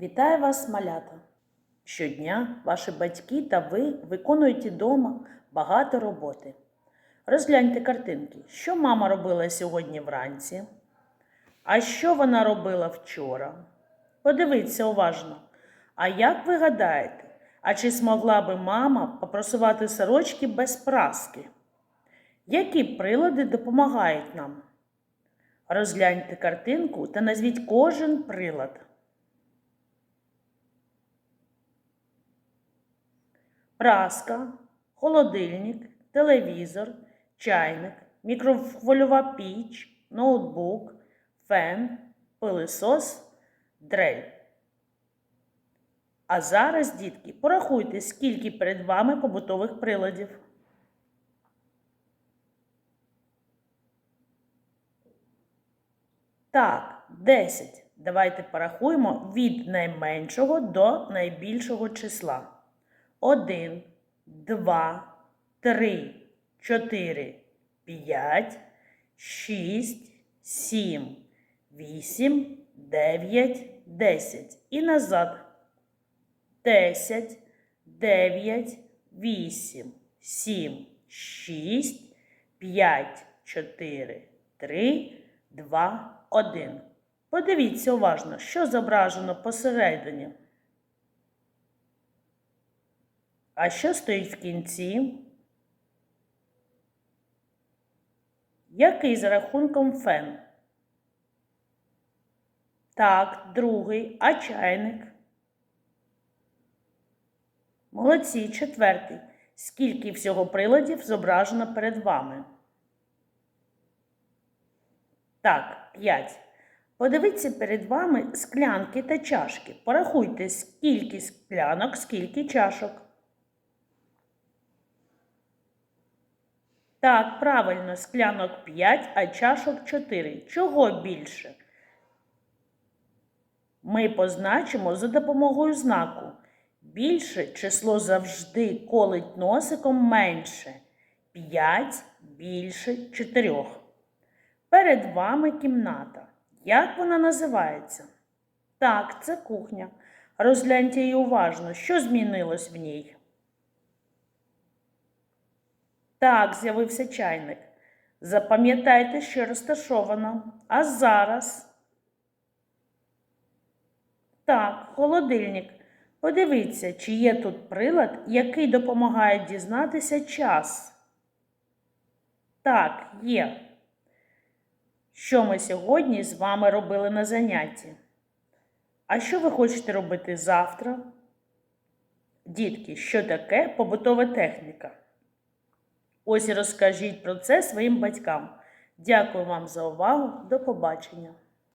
Вітаю вас, малята! Щодня ваші батьки та ви виконуєте вдома багато роботи. Розгляньте картинки, що мама робила сьогодні вранці, а що вона робила вчора. Подивіться уважно. А як ви гадаєте, а чи змогла би мама попросувати сорочки без праски? Які прилади допомагають нам? Розгляньте картинку та назвіть кожен прилад. Праска, холодильник, телевізор, чайник, мікрохвильова піч, ноутбук, фен, пилисос, дрель. А зараз, дітки, порахуйте, скільки перед вами побутових приладів. Так, 10. Давайте порахуємо від найменшого до найбільшого числа. Один, два, три, чотири, п'ять, шість, сім, вісім, дев'ять, десять. І назад. Десять, дев'ять, вісім, сім, шість, п'ять, чотири, три, два, один. Подивіться уважно, що зображено посередині. А що стоїть в кінці? Який за рахунком фен? Так, другий, а чайник? Молодці, четвертий. Скільки всього приладів зображено перед вами? Так, п'ять. Подивіться перед вами склянки та чашки. Порахуйте, скільки склянок, скільки чашок. Так, правильно, склянок 5, а чашок 4. Чого більше? Ми позначимо за допомогою знаку. Більше число завжди колить носиком менше. 5 більше 4. Перед вами кімната. Як вона називається? Так, це кухня. Розгляньте її уважно, що змінилось в ній. Так, з'явився чайник. Запам'ятайте, що розташовано. А зараз. Так, холодильник. Подивіться, чи є тут прилад, який допомагає дізнатися час. Так, є. Що ми сьогодні з вами робили на занятті? А що ви хочете робити завтра? Дітки, що таке побутова техніка? Ось розкажіть про це своїм батькам. Дякую вам за увагу. До побачення!